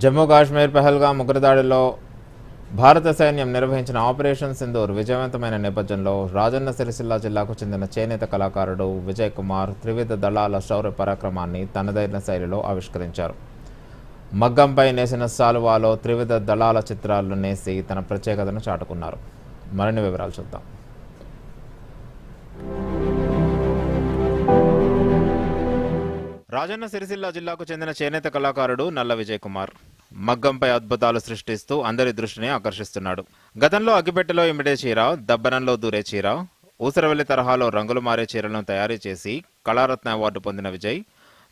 జమ్మూ కాశ్మీర్ పెహల్గా ఉగ్రదాడిలో భారత సైన్యం నిర్వహించిన ఆపరేషన్ సింధూర్ విజయవంతమైన నేపథ్యంలో రాజన్న సిరిసిల్ల జిల్లాకు చెందిన చేనేత కళాకారుడు విజయ్ కుమార్ త్రివిధ దళాల శౌర్య పరాక్రమాన్ని తనదైన శైలిలో ఆవిష్కరించారు. మగ్గంపై నేసిన సాలువాలో త్రివిధ దళాల చిత్రాలను నేసి తన ప్రత్యేకతను చాటుకున్నారు. మరిన్ని వివరాలు చూద్దాం. రాజన్న సిరిసిల్ల జిల్లాకు చెందిన చేనేత కళాకారుడు నల్ల విజయ్ కుమార్ మగ్గంపై అద్భుతాలు సృష్టిస్తూ అందరి దృష్టిని ఆకర్షిస్తున్నాడు. గతంలో అగ్గిపెట్టెలో ఇమిడే చీర దబ్బనంలో దూరే చీర ఊసరవెల్లి తరహాలో రంగులు మారే చీరలను తయారు చేసి కళారత్న అవార్డు పొందిన విజయ్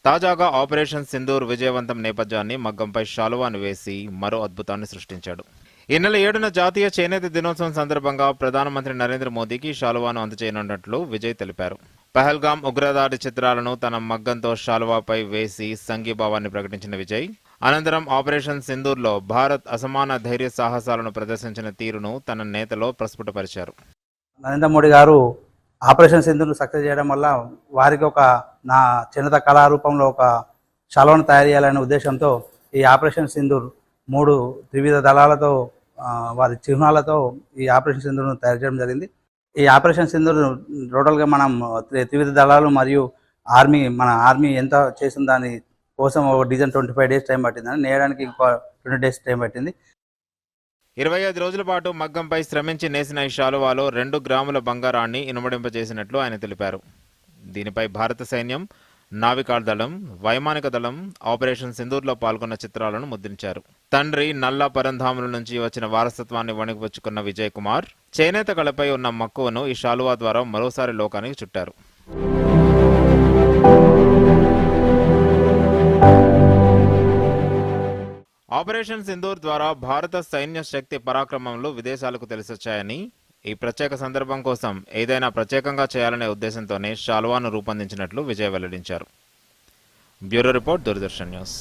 తాజాగా ఆపరేషన్ సింధూర్ విజయవంతం నేపథ్యాన్ని మగ్గంపై షాలువాను వేసి మరో అద్భుతాన్ని సృష్టించాడు. ఈ నెల ఏడున జాతీయ చేనేత దినోత్సవం సందర్భంగా ప్రధానమంత్రి నరేంద్ర మోదీకి షాలువాను అందజేయనున్నట్లు విజయ్ తెలిపారు. పహల్గామ్ ఉగ్రదాడి చిత్రాలను తన మగ్గంతో శాలువాపై వేసి సంఘీభావాన్ని ప్రకటించిన విజయ్ అనంతరం ఆపరేషన్ సింధూర్లో భారత్ అసమాన ధైర్య సాహసాలను ప్రదర్శించిన తీరును తన నేతలో ప్రస్ఫుటపరిచారు. నరేంద్ర మోడీ గారు ఆపరేషన్ సింధును సక్సెస్ చేయడం వల్ల వారికి ఒక నా చిన్నత కళారూపంలో ఒక శాలువను తయారు చేయాలనే ఉద్దేశంతో ఈ ఆపరేషన్ సింధూర్ మూడు త్రివిధ దళాలతో వారి చిహ్నాలతో ఈ ఆపరేషన్ సింధూర్ను తయారు చేయడం జరిగింది. ఈ ఆపరేషన్ సింధూర్ టోటల్గా మనం త్రివిధ దళాలు మరియు ఆర్మీ మన ఆర్మీ ఎంత చేసిన దాని కోసం ఒక design twenty five days time పట్టిందని నేయడానికి ఇంకో ట్వంటీ డేస్ టైం పట్టింది. ఇరవై ఐదు రోజుల పాటు మగ్గంపై శ్రమించి నేసిన ఈ శాలువాలో రెండు గ్రాముల బంగారాన్ని ఇనుమడింపజేసినట్లు ఆయన తెలిపారు. దీనిపై భారత సైన్యం నావికా దళం వైమానిక దళం ఆపరేషన్ సింధూర్లో పాల్గొన్న చిత్రాలను ముద్రించారు. తండ్రి నల్ల పరంధాముల నుంచి వచ్చిన వారసత్వాన్ని వణికిపుచ్చుకున్న విజయ్ కుమార్ చేనేత కళపై ఉన్న మక్కువను ఈ శాలువా ద్వారా మరోసారి లోకానికి చుట్టారు. ఆపరేషన్ సింధూర్ ద్వారా భారత సైన్య శక్తి పరాక్రమంలో విదేశాలకు తెలిసొచ్చాయని ఈ ప్రత్యేక సందర్భం కోసం ఏదైనా ప్రత్యేకంగా చేయాలనే ఉద్దేశంతోనే శాలువాను రూపొందించినట్లు విజయ్ వెల్లడించారు. Bureau report Doordarshan news.